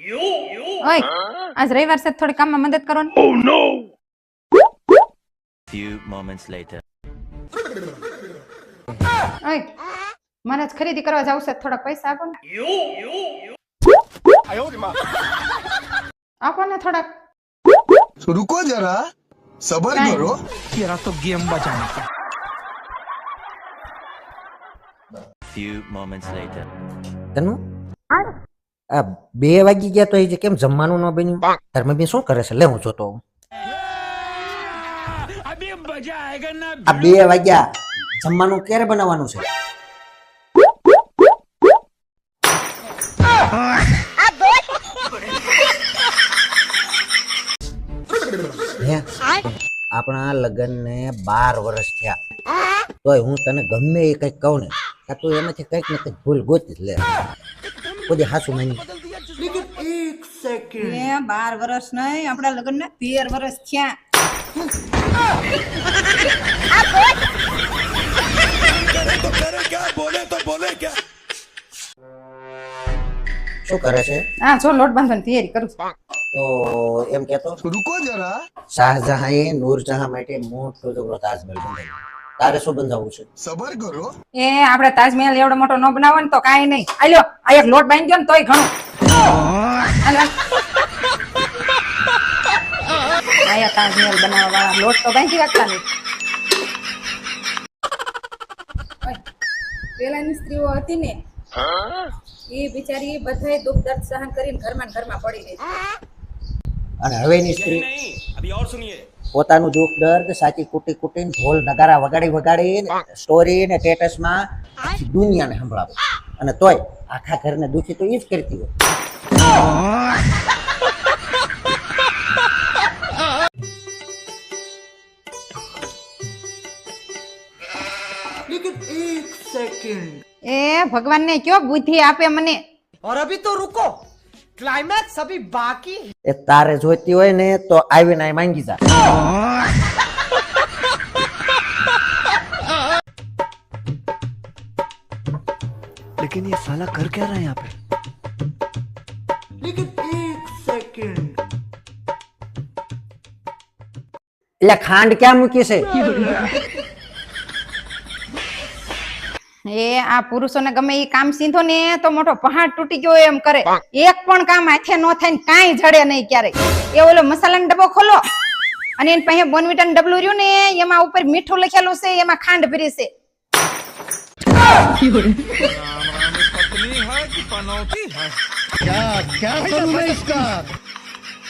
ઓય આજ રવિવાર છે થોડી કામમાં મદદ કરો ને. Oh, ઓ નો few moments later. ઓય મારે જ ખરીદી કરવા જાવ છે થોડા પૈસા આપો ને. આપો ને થોડા રૂકો જરા સબર કરો. તેરા તો ગેમ બચાના few moments later. તનુ? આ બે વાગી ગયા તો એ જે કેમ જમવાનું ન બન્યું? ધર્મબેન શું કરે છે? લે હું જોતો આ બે વાગ્યા. જમવાનું ક્યારે બનાવવાનું છે? આપણા લગ્ન ને બાર વર્ષ થયા. તોય હું તને ગમે એ કંઈક કહું ને તું એમાંથી કંઈક ને કંઈક ભૂલ ગોતી લે. બધી હાસુ માની. એક સેકન્ડ મેં બાર વર્ષ નહીં આપણા લગ્ન ને તેર વર્ષ થયા. શું કરે છે? હા જો લોટ બાંધવાની તૈયારી કરું તો એમ કેતો રૂકો જરા. શાહજહાં એ નૂરજહાં માટે મોટો જબરો તાજ તારે શું બંધાવવું છે? સબર કરો. એ આપણે તાજમહેલ એવડો મોટો ન બનાવો ને તો કાઈ નહીં. આલ્યો આ એક લોટ બાંધી ને તોય ઘણું. આયા તાજમહેલ બનાવવા વાળા લોટ તો બાંધી રાખતા નહીં પેલાની સ્ત્રીઓ હતી ને એ બિચારી બધાય દુઃખ દર્દ સહન કરીને ઘરમાં ઘરમાં પડી રહી. અને હવેની સ્ત્રી અભી ઓર સુનિયે પોતાનું દુઃખ દર્દ સાચી કુટી કુટીને ઢોલ નગારા વગાડી વગાડી સ્ટોરી ને સ્ટેટસમાં દુનિયાને સંભળાવે. અને તોય આખા ઘરને દુખી તો એ જ કરતી હોય. એ ભગવાનને કયો બુદ્ધિ આપે મને? અરે તો રૂકો. क्लाइमैक्स अभी बाकी है એ તારે જોઈતી હોય ને તો આવીને અહીં માંગી જા लेकिन ये साला कर क्या रहा है यहाँ पे એટલે ખાંડ ક્યાં મૂકી છે એ આ પુરુષોને ગમે એ કામ સીધો ને તો મોટો પહાડ તૂટી ગયો એમ કરે એક પણ કામ હાથે નો થાય ને કાંઈ જડે નહીં ક્યારેય એ ઓલો મસાલાનો ડબ્બો ખોલો અને એની પાસે બોનવીટાનું ડબલું રહ્યું ને એમાં ઉપર મીઠું લખેલું છે એમાં ખાંડ ભરી છે क्या क्या करूँ मैं इसका